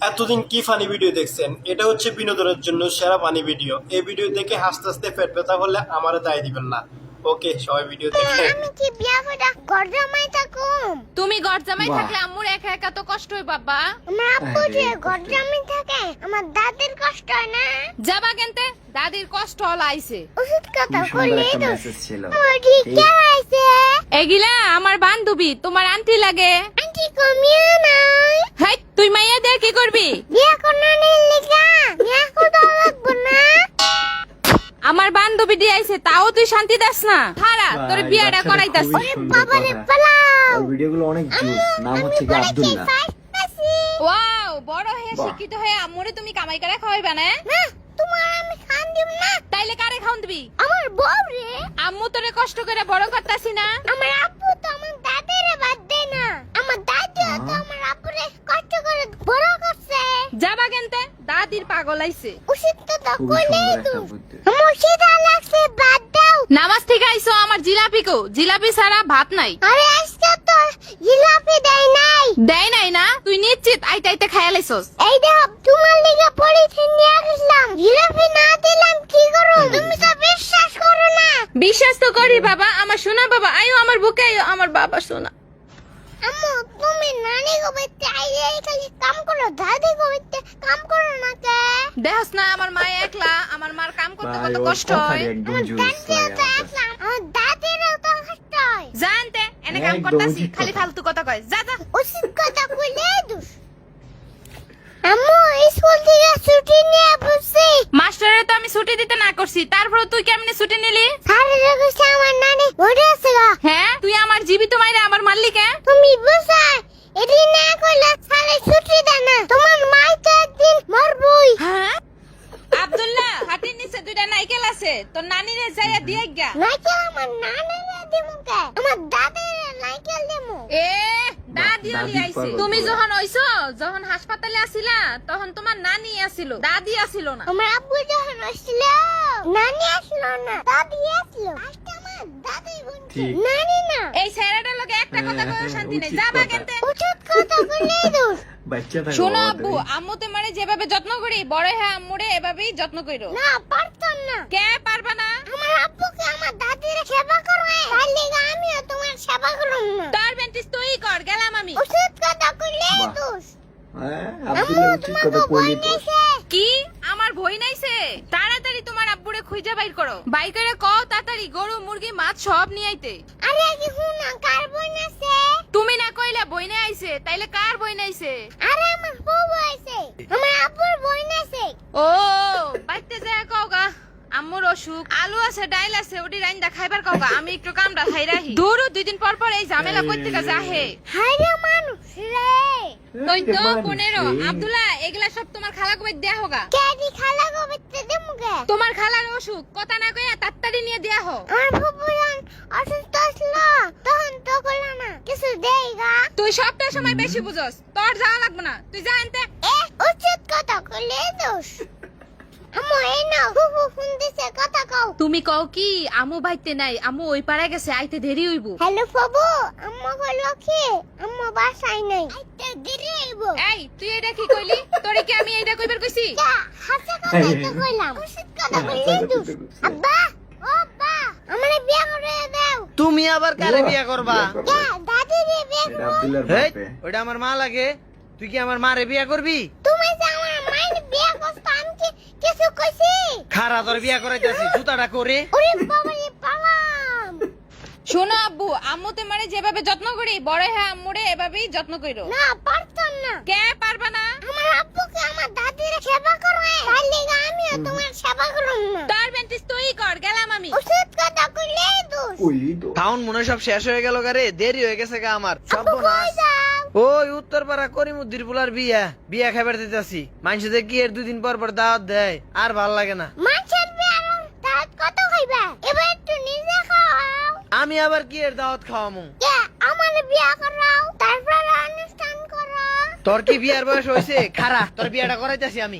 এতদিন কি funny video দেখছেন? এটা হচ্ছে বিনোদনের জন্য সেরা ফানি ভিডিও। এই ভিডিও দেখে হাসতে হাসতে পেট ব্যথা হলে আমারে দায় দিবেন না। ওকে সবাই ভিডিও দেখে। আমি কি বিয়া করে ঘর জামাই থাকুম? তুমি ঘর জামাই থাকলে আম্মুর একা একা তো কষ্ট হয় বাবা। আমার আব্বু যে বাবা। ঘর জামাই থাকে আমার দাদির কষ্ট হয় না? যাবা কেনতে? দাদির কষ্ট হল আইছে। ওষুধ কথা খুবই সুন্দর বললে একটা তো ছিল। আমার ঠিক ঠিক। কে আইছে। এগিলা আমার বান্ধবী তোমার আন্টি লাগে। আন্টি কমিও নাই হাই তুই মাইয়া দে কি করবি? বিয়া করনার লিগা বিয়া করতে লাগবো না। আমার বান্ধবী দিয়ে আইছে তাও তুই শান্তি দাস না। খারা তোর বিয়াটা করাইতাস বাবারে কথা। পালাও। ভিডিওগুলো অনেক জোস নাম হচ্ছে কি আব্দুল্লাহ ওয়াও বড় হয়ে শিক্ষিত হয়ে আম্মুরে তুমি কামাই করে খাওয়াইবা না? না তোমার আমি খান দিব না। তাইলে কারে খাওন দিবি? আমার বউ রে। আম্মু তোরে কষ্ট করে বড় করতাছি না? আমার আমার দাদিরে বাদ দেয় না আমার দাদিও তো আমার আব্বুরে কষ্ট করে বড় করছে যাবা কেনতে দাদির পাগল আইছে ওষুধ তো তো খুবই কইলে সুন্দর তো একটা বুদ্ধি আমার খিদা লাগছে বাদ দাও নামাজ থেকে আইছো আমার জিলাপি কো। জিলাপি ছাড়া ভাত নাই। আরে আজকে তো জিলাপি দেয় নাই দেয় নাই না? তুই নিশ্চিত? আইতে আইতে খাইয়া লাইছস। এই দেখ তোমার লিগে পলিথিন নিয়ে গেছিলাম জিলাপি না দিলাম কি করো তুমি তো বিশ্বাস করো না বিশ্বাস তো করি বাবা আমার সোনা বাবা। আয়ো আমার বুকে আয়ো আমার বাবা সোনা। আম্মু তুমি নানি গোবিতে আইলে খালি কাম করো দাদি গোবিতে কাম করো না কে? দেহস না আমার মা একলা আমার মার কাম করতে কত কষ্ট হয়। আমার তো আসলাম আমার দাদিরও তো কষ্ট হয়। জানতে এনে কাম করতাছি খালি ফালতু কথা কয়। যা যা। কথা কইলে দোষ। আম্মু স্কুল থেকে ছুটি নিয়ে বসছি। মাস্টারের তো আমি ছুটি দিতে না করছি তারপর তুই কেমনে ছুটি নিলি? আমার নানি ঘরে আছে গা হ্যাঁ তুই আমার জীবিত মাইরে আমার মাল্লিকে তুমি বুঝা এটি না করলে সারে ছুটি দেয় না তোমার মাই তো একদিন মরবই হ্যাঁ আব্দুল্লাহ হাতির নিচে দুইটা নাইকেল যাইয়া দিয়ে গা নাইকেল আমার নানির দিমু কে? আমার দাদিরে নাইকেল দিমু। এ দাদি দাদি আলি আইছে। তুমি যখন হইছো যখন হাসপাতালে আছিলা তখন তোমার নানি আসিল। দাদি আসিল না। আমার আব্বু যখন আসছিল নানি আসলো না দাদি আসলো। আজকে আমার দাদি নানি না। এই ছেলেটার লগে একটা কথা হ্যাঁ, শান্তি নেই। উচিত যাবা উচিত কথা বললে দোষ বাচ্চা থাকো শোনো আব্বু আম্মু তোমারে যেভাবে যত্ন করি বড় হ্যাঁ আম্মুরে এভাবেই যত্ন কইরো। না পারতাম না। কে পারবা না? আমার আব্বুকে আমার দাদির সেবা করবে তার লিগে আমিও তোমার সেবা করুম না। তার বেন্টিস তুই কর গেলাম আমি। কথা দোষ হ্যাঁ আম্মু উচিত কথা কইলি কি? আমার ভই নাইছে তাড়াতাড়ি তোমার আব্বুরে খুঁজে বাইর করো। বাই করে কও তাড়াতাড়ি গরু মুরগি মাছ সব নিয়ে আইতে। আরে কি হুনা কার বই নাছে তুমি না কইলে বইনে আইছে তাইলে কার বই নাইছে আরে আমার বউ আছে আমার আব্বুর বই নাছে ও বাইতে যায় কও গা আম্মুর অসুখ। আলু আছে ডাইল আছে ওটি রাইন্দা খাইবার কও গা আমি একটু কামড়া খাই রাহি। দূর দুই দিন পর পর এই ঝামেলা করতে গা যাহে হায়রে মানুষ রে। ওই তো পনেরো। আব্দুল্লাহ এগুলা সব তোমার খালা কবির দেয়া হোগা। কেডি খালা কবির তোমার খালার অসুখ কথা না কইয়া তাড়াতাড়ি নিয়ে দেয়া হোক। আমার ফুপুরান অসুস্থ ছিল তখন তো কইলা না কিছু দেই গা। তুই সবটা সময় বেশি বুঝস তোর যাওয়া লাগবে না। তুই জানতে এ উচিত কথা কইলে দোষ। আমু এই না ফুপু ফোন দিছে কথা কও তুমি কও কি আমু বাইতে নাই আমু ওই পাড়ায় গেছে আইতে দেরি হইব। হ্যালো আম্মা কইলো কি আম্মা বাসায় নাই। আইতে দেরি হইব। এই তুই এটা কি কইলি? তোরে কি আমি এইটা কইবার কইছি? হাসা কথা তো কইলাম। উচিত কথা করলে দোষ আব্বা ও আব্বা আমারে বিয়া করে দাও। তুমি আবার কারে বিয়া করবা? দাদি রে বিয়া করব ওটা আমার মা লাগে। তুই কি আমার মারে বিয়া করবি? তুমি যে আমার মায়ের বিয়া করছ আমি কি কিছু কইছি খারা তোর বিয়া করাইতেছি জুতাটা করে। ওরে বাবা রে পালাম। শোনো আব্বু আম্মু তোমারে যেভাবে যত্ন করি বড় হ্যাঁ আম্মুরে এভাবেই যত্ন কইরো। না পারতাম না। কে পারবা না? আমার আব্বুকে আমার দাদির সেবা করবে। তার আমিও তোমার সেবা করুম না। তার বেন্টিস তুই কর গেলাম আমি। ওষুধ কথা করলে দোষ। তো। টাউন মনে সব শেষ হয়ে গেল গারে দেরি হয়ে গেছে গা আমার। সব যাও ওই উত্তরপাড়া করিমুদ্দির পুলার বিয়া। বিয়া খাবার দিতেছি। মানুষদের কি এর দুদিন পর পর দাওয়াত দেয়? আর ভালো লাগে না। মাছের বিয়ার দাঁত কত খাইবা? এবার একটু নিজে খাও আমি আবার কি এর দাওয়াত খাওয়ামু? কে? আমার বিয়া করাও। তারপর অনুষ্ঠান করো। তোর কি বিয়ার বয়স হয়েছে খারা তোর বিয়াটা করাইতেছি আমি।